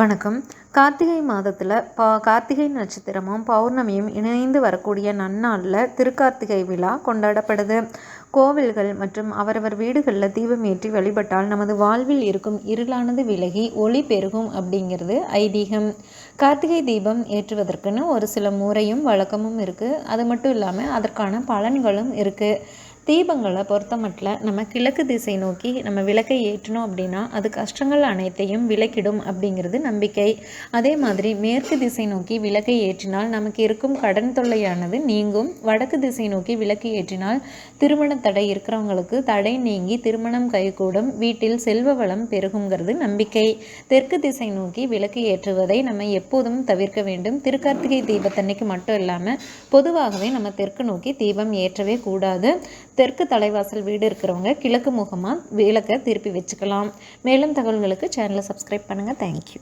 வணக்கம். கார்த்திகை மாதத்தில் பா கார்த்திகை நட்சத்திரமும் பௌர்ணமியும் இணைந்து வரக்கூடிய நன்னாளில் திருக்கார்த்திகை விழா கொண்டாடப்படுது. கோவில்கள் மற்றும் அவரவர் வீடுகளில் தீபம் ஏற்றி வழிபட்டால் நமது வாழ்வில் இருக்கும் இருளானது விலகி ஒளி பெருகும் அப்படிங்கிறது ஐதீகம். கார்த்திகை தீபம் ஏற்றுவதற்குன்னு ஒரு சில முறையும் வழக்கமும் இருக்குது அது மட்டும் இல்லாமல் அதற்கான பலன்களும் இருக்குது தீபங்களை பொறுத்தமட்டில் நம்ம கிழக்கு திசை நோக்கி நம்ம விளக்கை ஏற்றினோம் அப்படின்னா அது கஷ்டங்கள் அனைத்தையும் விளக்கிடும் அப்படிங்கிறது நம்பிக்கை. அதே மாதிரி மேற்கு திசை நோக்கி விளக்கை ஏற்றினால் நமக்கு இருக்கும் கடன் தொல்லையானது நீங்கும். வடக்கு திசை நோக்கி விளக்கு ஏற்றினால் திருமண தடை இருக்கிறவங்களுக்கு தடை நீங்கி திருமணம் கைகூடும். வீட்டில் செல்வ வளம் பெருகுங்கிறது நம்பிக்கை. தெற்கு திசை நோக்கி விளக்கு ஏற்றுவதை நம்ம எப்போதும் தவிர்க்க வேண்டும். திருக்கார்த்திகை தீபத்தன்னைக்கு மட்டும் இல்லாமல் பொதுவாகவே நம்ம தெற்கு நோக்கி தீபம் ஏற்றவே கூடாது. தெற்கு தலைவாசல் வீடு இருக்கிறவங்க கிழக்கு முகமாக விளக்கை திருப்பி வச்சுக்கலாம். மேலும் தகவல்களுக்கு சேனலை சப்ஸ்கிரைப் பண்ணுங்கள் தேங்க்யூ